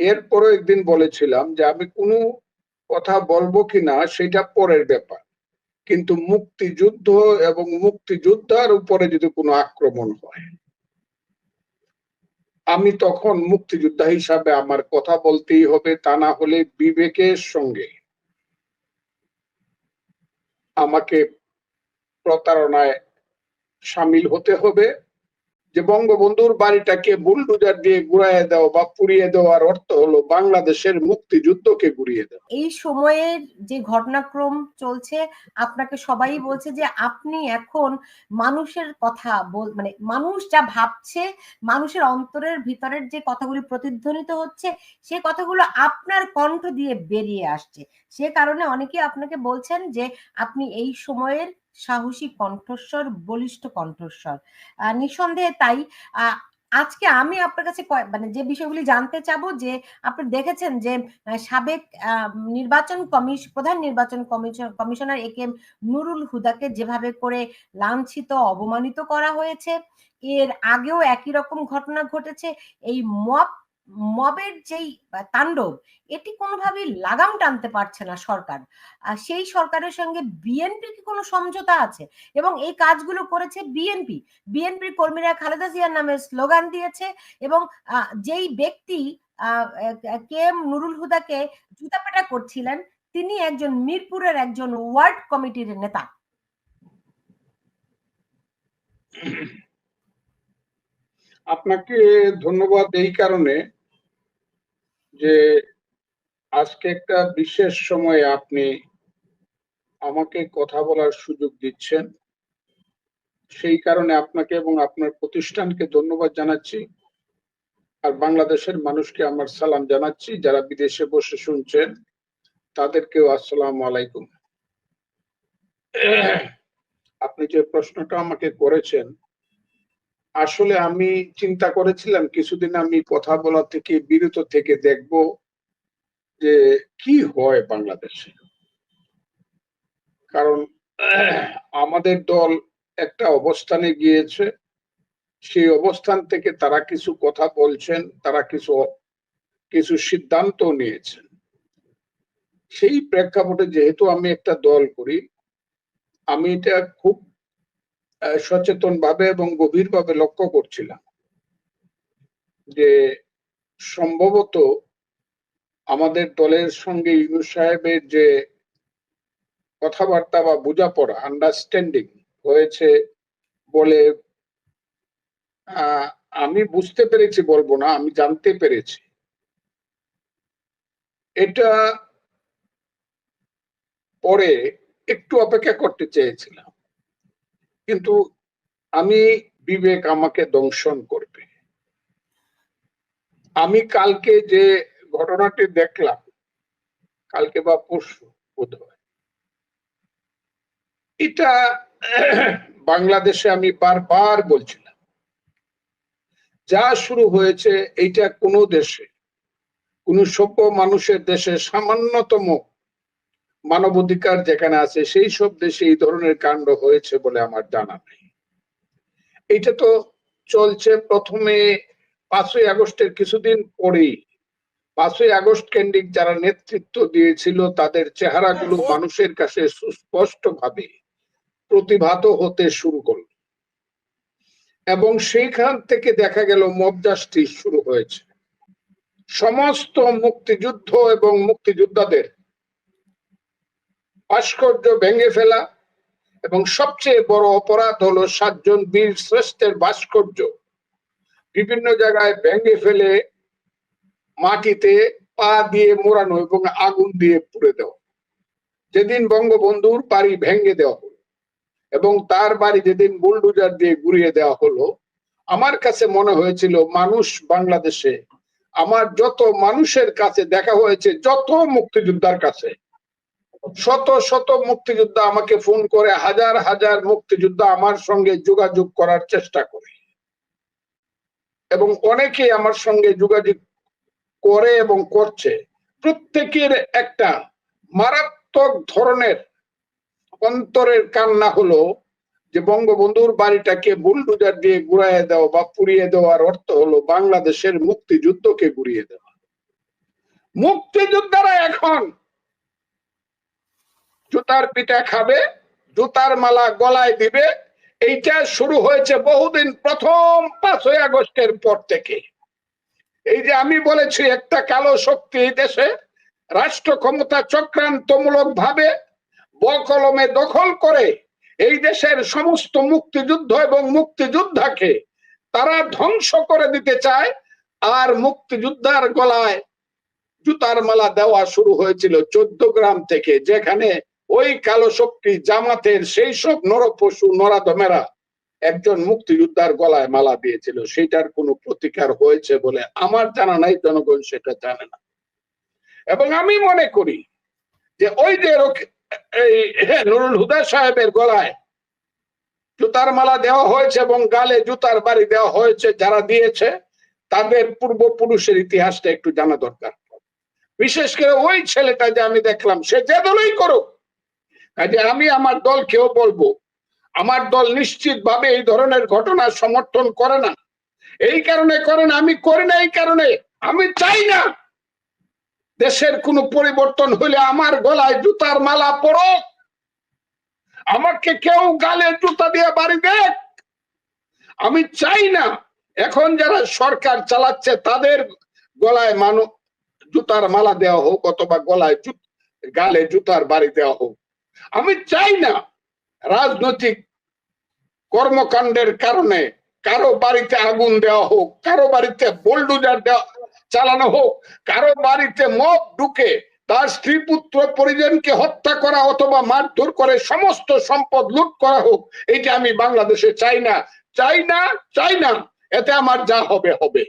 এরপরে একদিন বলেছিলাম যে আমি কোনো কথা বলব কিনা সেটা পরের ব্যাপার। কিন্তু মুক্তিযুদ্ধ এবং মুক্তিযোদ্ধার উপরে যদি কোনো আক্রমণ হয়, আমি তখন মুক্তিযোদ্ধা হিসাবে আমার কথা বলতেই হবে, তা না হলে বিবেকের সঙ্গে আমাকে প্রতারণায় সামিল হতে হবে। যে বঙ্গবন্ধুর বাড়িটাকে বুলডুজার দিয়ে ঘুরাইয়ে দেওয়া বা পুড়িয়ে দেওয়ার অর্থ হলো বাংলাদেশের মুক্তিযুদ্ধকে ঘুরিয়ে দেওয়া। এই সময়ের যে ঘটনাক্রম চলছে, আপনাকে সবাই বলছে যে আপনি এখন মানুষের কথা মানে মানুষ যা ভাবছে, মানুষের অন্তরের ভিতরের যে কথাগুলি প্রতিধ্বনিত হচ্ছে, সে কথাগুলো আপনার কণ্ঠ দিয়ে বেরিয়ে আসছে। সে কারণে অনেকে আপনাকে বলছেন যে আপনি এই সময়ের সাহসী কণ্ঠস্বর, বলিষ্ঠ কণ্ঠস্বর। নিঃসন্দেহে তাই আজকে আমি আপনার কাছে মানে যে বিষয়গুলি জানতে চাবো যে, আপনি দেখেছেন যে সাবেক নির্বাচন কমিশ, প্রধান নির্বাচন commission commissioner A K Nurul হুদাকে যেভাবে করে লাঞ্ছিত অবমানিত করা হয়েছে, এর আগেও একই রকম ঘটনা ঘটেছে, এই মব মবের যেই তাণ্ডব, এটি কোনোভাবেই লাগাম টানতে পারছে না সরকার। সেই সরকারের সঙ্গে বিএনপির কি কোনো সমঝোতা আছে? এবং এই কাজগুলো করেছে বিএনপি। বিএনপির কর্মীরা খালেদা জিয়ার নামে স্লোগান দিয়েছে এবং যেই ব্যক্তি কে এম নুরুল হুদাকে জুতাপেটা করছিলেন, তিনি একজন মিরপুরের একজন ওয়ার্ড কমিটির নেতা। আপনাকে ধন্যবাদ এই কারণে যে আজকে একটা বিশেষ সময়ে আপনি আমাকে কথা বলার সুযোগ দিচ্ছেন। সেই কারণে আপনাকে এবং আপনার প্রতিষ্ঠানকে ধন্যবাদ জানাচ্ছি। আর বাংলাদেশের মানুষকে আমার সালাম জানাচ্ছি, যারা বিদেশে বসে শুনছেন, তাদেরকেও আসসালাম আলাইকুম। আপনি যে প্রশ্নটা আমাকে করেছেন আসলে আমি চিন্তা করেছিলাম, কিছুদিন আমি কথা বলা থেকে, বিরত থেকে দেখব যে কি হয় বাংলাদেশে। কারণ আমাদের দল একটা অবস্থানে গিয়েছে, সেই অবস্থান থেকে তারা কিছু কথা বলছেন, তারা কিছু কিছু সিদ্ধান্ত নিয়েছেন। সেই প্রেক্ষাপটে যেহেতু আমি একটা দল করি, আমি এটা খুব সচেতন ভাবে এবং গভীরভাবে লক্ষ্য করছিলাম যে সম্ভবত আমাদের দলের সঙ্গে ইউনুস সাহেবের যে কথাবার্তা বা বোঝাপড়া আন্ডারস্ট্যান্ডিং হয়েছে বলে আমি বুঝতে পেরেছি বলব না, আমি জানতে পেরেছি। এটা পরে একটু অপেক্ষা করতে চেয়েছিলাম। কিন্তু আমি বিবেক আমাকে দংশন করবে। আমি কালকে যে ঘটনাটি দেখলাম, কালকে বা পরশু বোধ এটা বাংলাদেশে আমি বারবার বলছিলাম, যা শুরু হয়েছে এইটা কোনো দেশে, কোন সভ্য মানুষের দেশে সামান্যতম মানবাধিকার যেখানে আছে সেই সব দেশে এই ধরনের কাণ্ড হয়েছে বলে আমার জানা নেই। এটা তো চলছে প্রথমে পাঁচই আগস্টের কিছুদিন পরেই। পাঁচই আগস্ট কেন্দ্রিক যারা নেতৃত্ব দিয়েছিল তাদের চেহারাগুলো মানুষের কাছে সুস্পষ্ট ভাবে প্রতিভাত হতে শুরু করল। এবং সেইখান থেকে দেখা গেল মবজাস্টি শুরু হয়েছে। সমস্ত মুক্তিযুদ্ধ এবং মুক্তিযোদ্ধাদের ভাস্কর্য ভেঙে ফেলা এবং সবচেয়ে বড় অপরাধ হলো সাতজন বীর শ্রেষ্ঠের ভাস্কর্য। বিভিন্ন জায়গায় ভেঙে ফেলে মাটিতে পা দিয়ে মোড়ানো এবং আগুন দিয়ে পুড়ে দেওয়া। যেদিন বঙ্গবন্ধুর বাড়ি ভেঙে দেওয়া হলো এবং তার বাড়ি যেদিন বুলডুজার দিয়ে ঘুরিয়ে দেওয়া হলো, আমার কাছে মনে হয়েছিল, মানুষ বাংলাদেশে, আমার যত মানুষের কাছে দেখা হয়েছে, যত মুক্তিযোদ্ধার কাছে শত শত মুক্তিযোদ্ধা আমাকে ফোন করে, হাজার হাজার মুক্তিযোদ্ধা আমার সঙ্গে যোগাযোগ করার চেষ্টা করে। এবং অনেকে আমার সঙ্গে যোগাযোগ করে এবং করছে। প্রত্যেকের একটা মারাত্মক ধরনের অন্তরের কান্না হলো যে, বঙ্গবন্ধুর বাড়িটাকে বুলডুজার দিয়ে ঘুরাইয়ে দেওয়া বা পুড়িয়ে দেওয়ার অর্থ হলো বাংলাদেশের মুক্তিযুদ্ধকে ঘুরিয়ে দেওয়া। মুক্তিযোদ্ধারা এখন জুতার পিঠা খাবে, জুতার মালা গলায় দিবে। এইটা শুরু হয়েছে বহুদিন প্রথম পাঁচই আগস্টের পর থেকে। এই যে আমি বলেছি, একটা কালো শক্তি দেশে, রাষ্ট্র ক্ষমতা চক্রান্তমূলক ভাবে বকলমে দখল করে এই দেশের সমস্ত মুক্তিযুদ্ধ এবং মুক্তিযোদ্ধাকে তারা ধ্বংস করে দিতে চায়। আর মুক্তিযোদ্ধার গলায় জুতার মালা দেওয়া শুরু হয়েছিল চোদ্দ গ্রাম থেকে, যেখানে ওই কালো শক্তি জামাতের সেই সব নরপশু নরাদমেরা একজন মুক্তিযোদ্ধার গলায় মালা দিয়েছিল। সেটার কোনো প্রতিকার হয়েছে বলে আমার জানা নাই, জনগণ সেটা জানে না। এবং আমি মনে করি যে ওই যে নুরুল হুদা সাহেবের গলায় জুতার মালা দেওয়া হয়েছে এবং গালে জুতার বাড়ি দেওয়া হয়েছে, যারা দিয়েছে, তাদের পূর্বপুরুষের ইতিহাসটা একটু জানা দরকার। বিশেষ করে ওই ছেলেটা যে আমি দেখলাম, সে যে দলই করুক কাজে আমি আমার দল দলকেও বলব, আমার দল নিশ্চিত ভাবে এই ধরনের ঘটনা সমর্থন করে না। এই কারণে করে না, আমি করি না, এই কারণে আমি চাই না। দেশের কোনো পরিবর্তন হলে আমার গলায় জুতার মালা পড়ক আমাকে কেউ গালে জুতা দিয়ে বাড়ি দেখ। আমি চাই না, এখন যারা সরকার চালাচ্ছে তাদের গলায় মানুষ জুতার মালা দেওয়া হোক অথবা গলায় গালে জুতার বাড়ি দেওয়া হোক। আমি চাই না রাজনৈতিক কর্মকাণ্ডের কারণে কারও বাড়িতে আগুন দেওয়া হোক, কারও বাড়িতে বোল্ডুজার দেওয়া, চালানো হোক, কারও বাড়িতে মদ ঢুকে তার স্ত্রী পুত্র পরিজনকে হত্যা করা অথবা মারধর করে সমস্ত সম্পদ লুট করা হোক এটা আমি বাংলাদেশে চাই না। চাই না চাই না, এতে আমার যা হবে হবে।